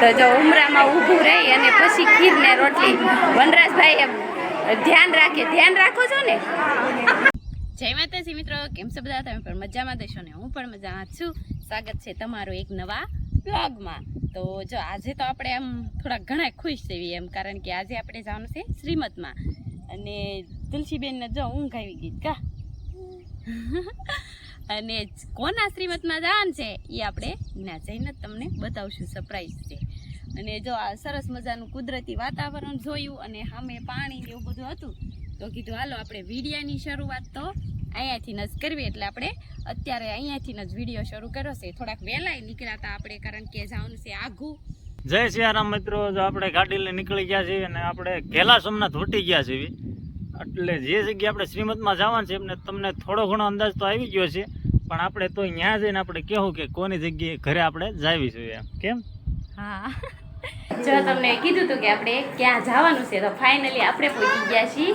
તો જો ઉમરામાં ઊભું રહી અને પછી ખીર ને રોટલી. વનરાજભાઈ એમ ધ્યાન રાખે. ધ્યાન રાખો છો ને? જય માતાજી મિત્રો. કેમ છો બધા? તમે પણ મજામાં દેશો ને હું પણ મજામાં છું. સ્વાગત છે તમારું એક નવા બ્લોગમાં તો જો આજે તો આપણે આમ થોડા ઘણા ખુશ થઈએ એમ, કારણ કે આજે આપણે જવાનું છે શ્રીમતમાં. અને તુલસીબેનને જો ઊંઘ આવી ગઈ. કા? અને કોના શ્રીમતમાં જાન છે એ આપણે ના જઈને તમને બતાવશું સરપ્રાઈઝ છે. અને જો આ સરસ મજાનું કુદરતી વાતાવરણ જોયું અને સામે પાણી એવું બધું હતું, તો કીધું હાલો આપણે વિડિયાની શરૂઆત તો અહીંયાથી જ કરવી, એટલે આપણે અત્યારે અહીંયાથી જ વીડિયો શરૂ કર્યો છે. થોડાક વહેલાય નીકળ્યા હતા આપણે, કારણ કે જવાનું છે આઘું જય સિયારામ મિત્રો, જો આપણે ગાડી લઈ નીકળી ગયા છીએ અને આપણે ઘેલા સોમનાથ વટી ગયા છીએ. એટલે જે જગ્યાએ આપણે શ્રીમતમાં જવાનું છે એમને તમને થોડો ઘણો અંદાજ તો આવી ગયો છે. પણ આપણે તો ત્યાં જઈને આપણે કહેવું કે કોની જગ્યાએ ઘરે આપણે જાવી જોઈએ કેમ? હા. જો તમને કીધું હતું કે આપણે ક્યાં જવાનું છે, તો ફાઇનલી આપણે પહોંચી ગયા છીએ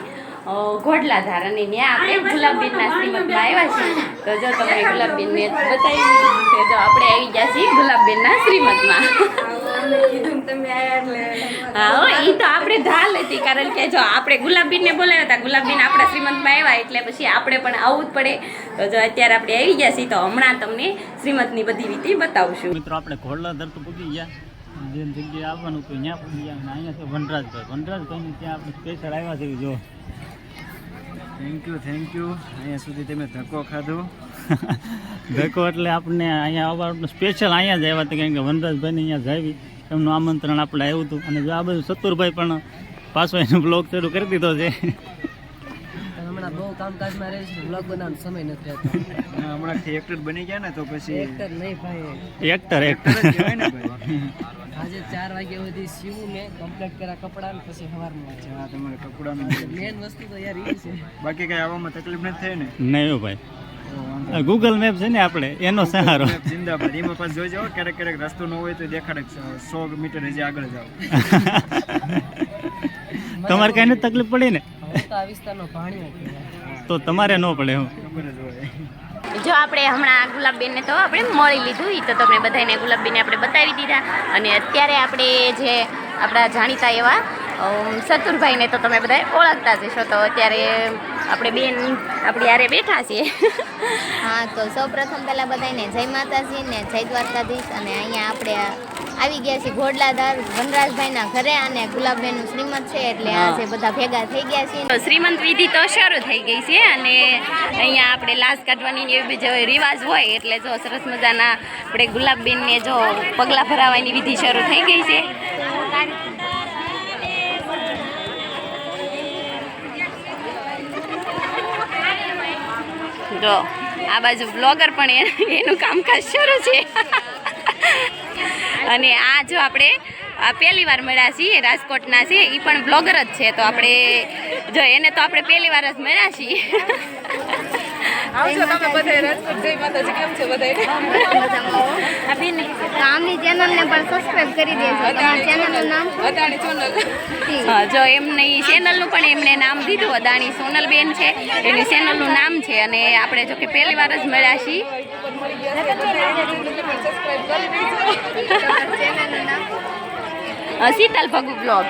ઘોડલાધાર અને ત્યાં આપણે ગુલાબબેનના શ્રીમતમાં આવ્યા છીએ. તો જો તમને ગુલાબબેનને બતાવી દીધું છે, તો આપણે આવી ગયા છીએ ગુલાબબેનના શ્રીમતમાં. હા એ તો આપણે ધાલ હતી કારણ કે જો આપણે ગુલાબબેનને બોલાવ્યા હતા ગુલાબબીન આપણા શ્રીમંતમાં આવ્યા એટલે પછી આપણે પણ આવવું જ પડે. તો જો અત્યારે આપણે આવી ગયા છીએ તો હમણાં તમને શ્રીમંતની બધી રીતે બતાવશું. મિત્રો આપણે ઘોડલાધર તો પૂગી ગયા. જે જગ્યાએ આવવાનું હતું ત્યાં પૂછી ગયા. અને અહીંયા છે વનરાજભાઈ. વનરાજભાઈને ત્યાં આપણે સ્પેશિયલ આવ્યા છે જો. થેન્ક યુ થેન્ક યુ અહીંયા સુધી તમે ધક્કો ખાધો. ધક્કો એટલે આપણને અહીંયા આવવાનું સ્પેશિયલ અહીંયા જ આવ્યા હતા કારણ કે વનરાજભાઈને અહીંયા જાવી એમનું આમંત્રણ આપણે આવ્યું હતું. અને જો આ બધું સત્તુરભાઈ પણ પાછો એનો બ્લોગ શરૂ કરી દીધો છે. હમણાં બહુ કામકાજમાં રહે છે બ્લોગ બનાવવાનો સમય નથી રહેતો. હમણાં એક્ટર બની ગયા ને તો પછી એક્ટર નહીં ભાઈ. એક્ટર એક્ટર કહેવાય ને ભાઈ. આજે ચાર વાગ્યા સુધી સીવું મેં કમ્પ્લીટ કર્યા કપડાં પછી સવારમાં. તમારે કપડાનું મેન વસ્તુ તો યાર એ છે. બાકી કઈ આવવામાં તકલીફ નથી થઈ ને? નહીં ભાઈ. ગૂગલ મેપ છે ને આપણે એનો સહારો. જિંદાબાદ. એમાં પાછું જોઈ જાઓ ક્યારેક ક્યારેક રસ્તો ન હોય તો દેખાડે સો મીટર હજી આગળ જાઓ. તમારે કઈ તકલીફ પડી ને? તો આ વિસ્તારનો ભાણિયો કહેવાય તો તમારે ન પડે હું જ આપણે હમણાં ગુલાબબેનને તો આપણે મળી લીધું એ તો તમને બધાને ગુલાબબેનને આપણે બતાવી દીધા. અને અત્યારે આપણે જે આપણા જાણીતા એવા સતુરભાઈને તો તમે બધા ઓળખતા જ હશો તો અત્યારે આપણે બેન આપણી યારે બેઠા છીએ. હા તો સૌ પ્રથમ પહેલાં બધાને જય માતાજી ને જય દ્વારકાધીશ. અને અહીંયા આપણે આવી ગયા છીએ ઘોડલાધાર વનરાજભાઈના ઘરે અને ગુલાબબેનનું શ્રીમંત છે એટલે આજે બધા ભેગા થઈ ગયા છીએ. તો શ્રીમંત વિધિ તો શરૂ થઈ ગઈ છે અને અહીંયા આપણે લાશ કાઢવાની એવી બીજો રિવાજ હોય એટલે જો સરસ મજાના આપણે ગુલાબબેનને જો પગલાં ભરાવાની વિધિ શરૂ થઈ ગઈ છે. જો, આ બાજુ બ્લોગર પણ એનું કામકાજ શરૂ છે. અને આ જો આપણે પહેલી વાર મળ્યા છીએ, રાજકોટના છે એ પણ બ્લોગર જ છે, તો આપણે જો, એને તો આપણે પહેલી વાર જ મળ્યા છીએ. તો આમની ચેનલને પણ સબસ્ક્રાઇબ કરી દેજો. તમારી ચેનલનું નામ હા, જો એમને ચેનલનું પણ એમને નામ દીધું અદાણી સોનલબેન છે. એની ચેનલનું નામ છે અને આપણે જો કે પહેલી વાર જ મળ્યા છીએ. શીતલ ભગુ બ્લોગ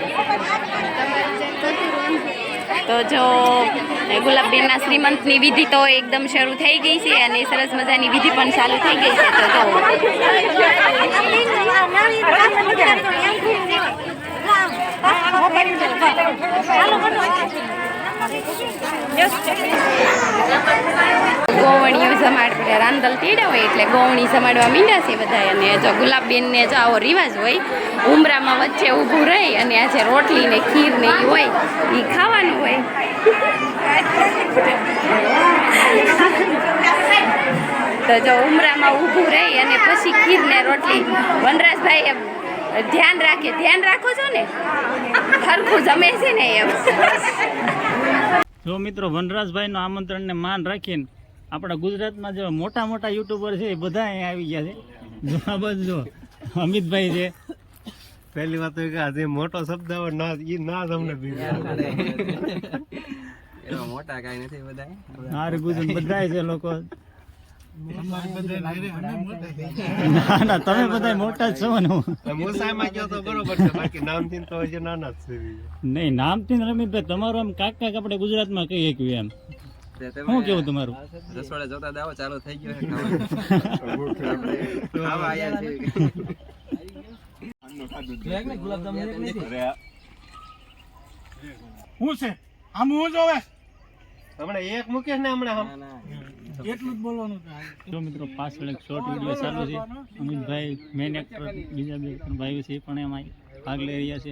તો જો ગુલાબબેનના શ્રીમંતની વિધિ તો એકદમ શરૂ થઈ ગઈ છે અને સરસ મજાની વિધિ પણ ચાલુ થઈ ગઈ છે. તો જો. ગોવણીઓ જમાડ રાંદલ તેડા હોય એટલે ગોવણી જમાડવા મીંડા છે બધા. અને જો ગુલાબબેનને જો આવો રિવાજ હોય, ઉમરામાં વચ્ચે ઊભું રહી અને આ જે રોટલી ને ખીર ને એ હોય એ ખાવાનું હોય. તો જો ઉમરામાં ઊભું રહી અને પછી ખીર ને રોટલી. વનરાજભાઈ એમ, ધ્યાન રાખે, ધ્યાન રાખો છો ને? સરખું જમે છે ને એમ. જો મિત્રો, વનરાજભાઈનું આમંત્રણને માન રાખીને આપણા ગુજરાતમાં જે મોટા મોટા યુટ્યુબર છે એ બધા અહીંયા આવી ગયા છે. જો આ બાજુ જો અમિતભાઈ છે. પહેલી વાત તો કે આજે મોટો શબ્દ આવે ના એ ના તમને એવા મોટા કાંઈ નથી બધા હારે ગુજરાત બધા છે લોકો. ના ના તમે બધા મોટા જ છો ને મુસામાં ગયો તો બરોબર છે બાકી નામથી તો હજી નાના જ છે નહીં નામથી ને તમારું આમ કાક કાક આપણે ગુજરાતમાં કહી શકીએ એમ? શું કેવું તમારું? રસોડા જોતા દાવો ચાલુ થઈ ગયો છે ખાવા આયા છે. શું છે? આમ હું જોવે હમણાં એક મૂકે ને હમણાં. એટલું જ બોલવાનું જો મિત્રો પાછળ એક શોર્ટ વીડિયો ચાલુ છે. અમિતભાઈ મેન એક્ટર બીજા બે ભાઈઓ છે એ પણ એમાં ભાગ લઈ રહ્યા છે.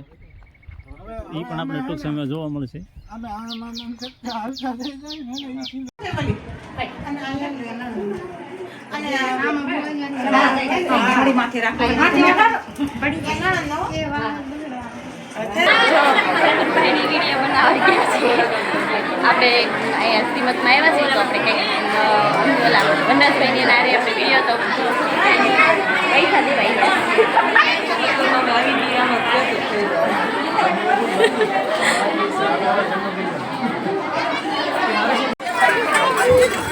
એ પણ આપણે ટૂંક સમય જોવા મળશે આપણે અહીંયા શ્રીમતમાં આવ્યા છીએ તો આપણે કંઈક ઓલા વનરાજભાઈની નારે આપણે વીડિયો તો પૈસા દેવાઈ ગયા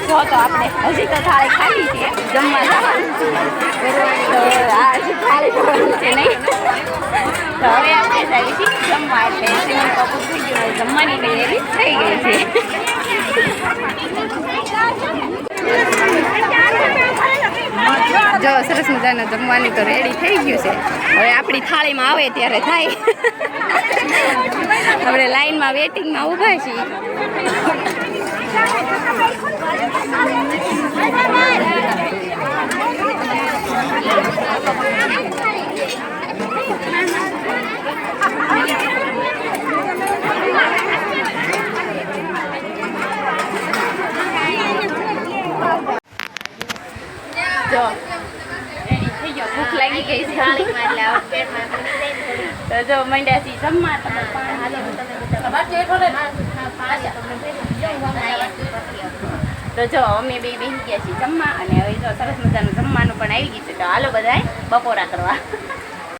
જો તો આપણે હજી તો થાળી ખાલી છે આ હજી થાળી છે નહીં. હવે આપણે જઈએ છીએ જમવા જમવાની તૈયારી થઈ ગઈ છે. સરસ મજાના જમવાની તો રેડી થઈ ગયું છે. હવે આપણી થાળીમાં આવે ત્યારે થાય. આપણે લાઈનમાં વેટિંગમાં ઊભા છીએ જો રેડી થઈ ગયો ભૂખ લાગી ગઈ છે થાળીમાં એટલે આ પેટમાં ભૂલી જાય ને થોડી. તો જો મંડ્યા છીએ જમવા તમે બધા. તો જો અમે બે બેસી ગયા છીએ જમવા અને હવે જો સરસ મજાનું જમવાનું પણ આવી ગયું છે. તો હાલો બધાય બપોરા કરવા.